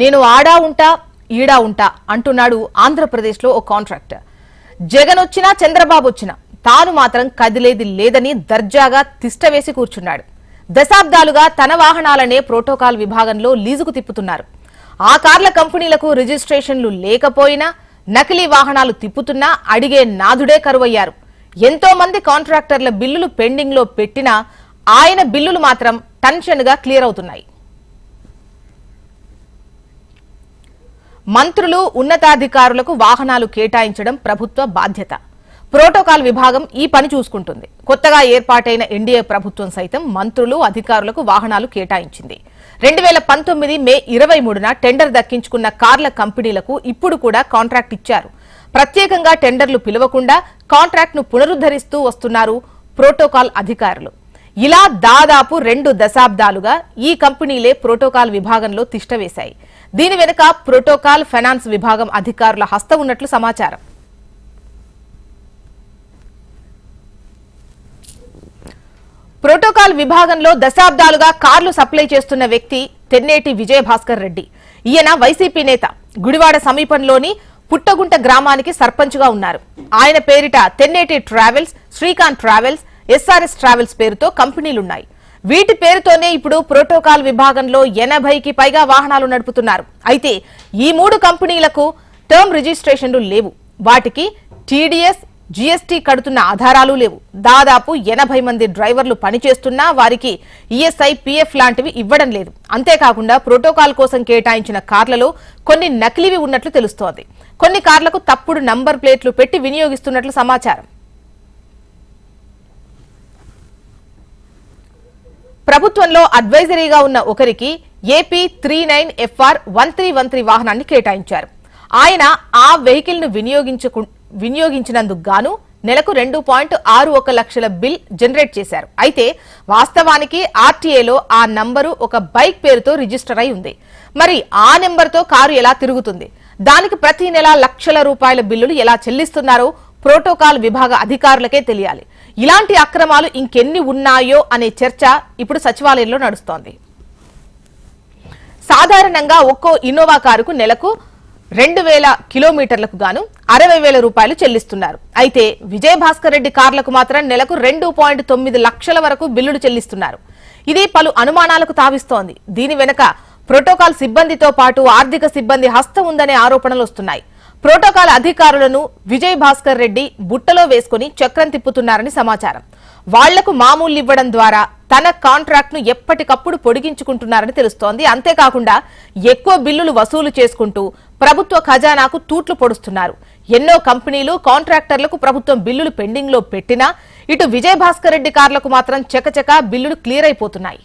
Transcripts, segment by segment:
నేను ఆడా ఉంటా ఈడా ఉంటా అంటున్నాడు ఆంధ్రప్రదేశ్లో ఓ కాంట్రాక్టర్. జగన్ వచ్చినా చంద్రబాబు వచ్చినా తాను మాత్రం కదిలేది లేదని దర్జాగా తిష్టవేసి కూర్చున్నాడు. దశాబ్దాలుగా తన వాహనాలనే ప్రోటోకాల్ విభాగంలో లీజుకు తిప్పుతున్నారు. ఆ కార్ల కంపెనీలకు రిజిస్ట్రేషన్లు లేకపోయినా నకిలీ వాహనాలు తిప్పుతున్నా అడిగే నాథుడే కరువయ్యారు. ఎంతో మంది కాంట్రాక్టర్ల బిల్లులు పెండింగ్లో పెట్టినా ఆయన బిల్లులు మాత్రం టెన్షన్గా క్లియర్ అవుతున్నాయి. మంత్రులు ఉన్నతాధికారులకు వాహనాలు కేటాయించడం ప్రభుత్వ బాధ్యత. ప్రోటోకాల్ విభాగం ఈ పని చూసుకుంటుంది. కొత్తగా ఏర్పాటైన ఎన్డీఏ ప్రభుత్వం సైతం మంత్రులు అధికారులకు వాహనాలు కేటాయించింది. రెండు వేల పంతొమ్మిది మే ఇరవై మూడున టెండర్ దక్కించుకున్న కార్ల కంపెనీలకు ఇప్పుడు కూడా కాంట్రాక్ట్ ఇచ్చారు. ప్రత్యేకంగా టెండర్లు పిలవకుండా కాంట్రాక్ట్ను పునరుద్ధరిస్తూ వస్తున్నారు ప్రోటోకాల్ అధికారులు. ఇలా దాదాపు రెండు దశాబ్దాలుగా ఈ కంపెనీలే ప్రోటోకాల్ విభాగంలో తిష్టవేశాయి దీని వెనుక ప్రోటోకాల్ ఫైనాన్స్ విభాగం అధికారుల హస్తం ఉన్నట్లు సమాచారం. ప్రోటోకాల్ విభాగంలో దశాబ్దాలుగా కార్లు సప్లై చేస్తున్న వ్యక్తి తెన్నేటి విజయభాస్కర్ రెడ్డి. ఈయన వైసీపీ నేత. గుడివాడ సమీపంలోని పుట్టగుంట గ్రామానికి సర్పంచ్గా ఉన్నారు. ఆయన పేరిట Tenneti travels Srikanth travels SRS travels పేరుతో కంపెనీలున్నాయి. వీటి పేరుతోనే ఇప్పుడు ప్రోటోకాల్ విభాగంలో ఎనభైకి పైగా వాహనాలు నడుపుతున్నారు. అయితే ఈ మూడు కంపెనీలకు టర్మ్ రిజిస్ట్రేషన్లు లేవు. వాటికి టీడీఎస్ జీఎస్టీ కడుతున్న ఆధారాలు లేవు. దాదాపు ఎనభై మంది డ్రైవర్లు పనిచేస్తున్నా వారికి ఈఎస్ఐ పీఎఫ్ లాంటివి ఇవ్వడం లేదు. అంతేకాకుండా ప్రోటోకాల్ కోసం కేటాయించిన కార్లలో కొన్ని నకిలీవి ఉన్నట్లు తెలుస్తోంది. కొన్ని కార్లకు తప్పుడు నంబర్ ప్లేట్లు పెట్టి వినియోగిస్తున్నట్లు సమాచారం. ప్రభుత్వంలో అడ్వైజరీగా ఉన్న ఒకరికి AP three nine FR one three one three వాహనాన్ని కేటాయించారు. ఆయన ఆ వెహికల్ను వినియోగించకు వినియోగించినందుకు గాను నెలకు రెండు పాయింట్ ఆరు ఒక లక్షల బిల్ జనరేట్ చేశారు. అయితే వాస్తవానికి ఆర్టీఏలో ఆ నంబరు ఒక బైక్ పేరుతో రిజిస్టర్ అయి ఉంది. మరి ఆ నెంబర్తో కారు ఎలా తిరుగుతుంది? దానికి ప్రతి నెల లక్షల రూపాయల బిల్లులు ఎలా చెల్లిస్తున్నారో ప్రోటోకాల్ విభాగ అధికారులకే తెలియాలి. ఇలాంటి అక్రమాలు ఇంకెన్ని ఉన్నాయో అనే చర్చ ఇప్పుడు సచివాలయంలో నడుస్తోంది. సాధారణంగా ఒక్కో ఇన్నోవా కారుకు నెలకు రెండు వేల కిలోమీటర్లకు గాను అరవై వేల రూపాయలు చెల్లిస్తున్నారు. అయితే విజయభాస్కర్ రెడ్డి కార్లకు మాత్రం నెలకు రెండు పాయింట్ తొమ్మిది లక్షల వరకు బిల్లులు చెల్లిస్తున్నారు. ఇది పలు అనుమానాలకు తావిస్తోంది. దీని వెనుక ప్రోటోకాల్ సిబ్బందితో పాటు ఆర్థిక సిబ్బంది హస్తం ఉందనే ఆరోపణలు వస్తున్నాయి. ప్రోటోకాల్ అధికారులను విజయ్ భాస్కర్ రెడ్డి బుట్టలో వేసుకుని చక్రం తిప్పుతున్నారని సమాచారం. వాళ్ళకు మామూలు ఇవ్వడం ద్వారా తన కాంట్రాక్ట్ను ఎప్పటికప్పుడు పొడిగించుకుంటున్నారని తెలుస్తోంది. అంతేకాకుండా ఎక్కువ బిల్లులు వసూలు చేసుకుంటూ ప్రభుత్వ ఖజానాకు తూట్లు పొడుస్తున్నారు. ఎన్నో కంపెనీలు కాంట్రాక్టర్లకు ప్రభుత్వం బిల్లులు పెండింగ్లో పెట్టినా ఇటు విజయ్ భాస్కర్ రెడ్డి కార్లకు మాత్రం చకచక బిల్లులు క్లియర్ అయిపోతున్నాయి.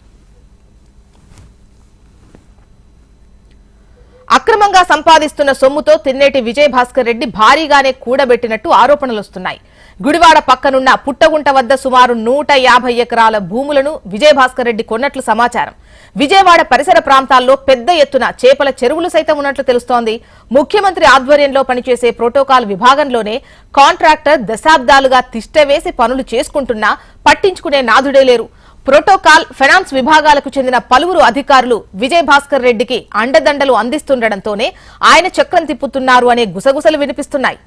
అక్రమంగా సంపాదిస్తున్న సొమ్ముతో తిన్నేటి విజయ్ భాస్కర్ రెడ్డి భారీగానే కూడబెట్టినట్టు ఆరోపణలు వస్తున్నాయి. గుడివాడ పక్కనున్న పుట్టగుంట వద్ద సుమారు నూట యాభై ఎకరాల భూములను విజయ్ భాస్కర్ రెడ్డి కొన్నట్లు సమాచారం. విజయవాడ పరిసర ప్రాంతాల్లో పెద్ద ఎత్తున చేపల చెరువులు సైతం ఉన్నట్లు తెలుస్తోంది. ముఖ్యమంత్రి ఆధ్వర్యంలో పనిచేసే ప్రోటోకాల్ విభాగంలోనే కాంట్రాక్టర్ దశాబ్దాలుగా తిష్టవేసి పనులు చేసుకుంటున్నా పట్టించుకునే నాదుడే లేరు. ప్రోటోకాల్ ఫైనాన్స్ విభాగాలకు చెందిన పలువురు అధికారులు విజయ్ భాస్కర్ రెడ్డికి అండదండలు అందిస్తుండటంతోనే ఆయన చక్రం తిప్పుతున్నారు అనే గుసగుసలు వినిపిస్తున్నాయి.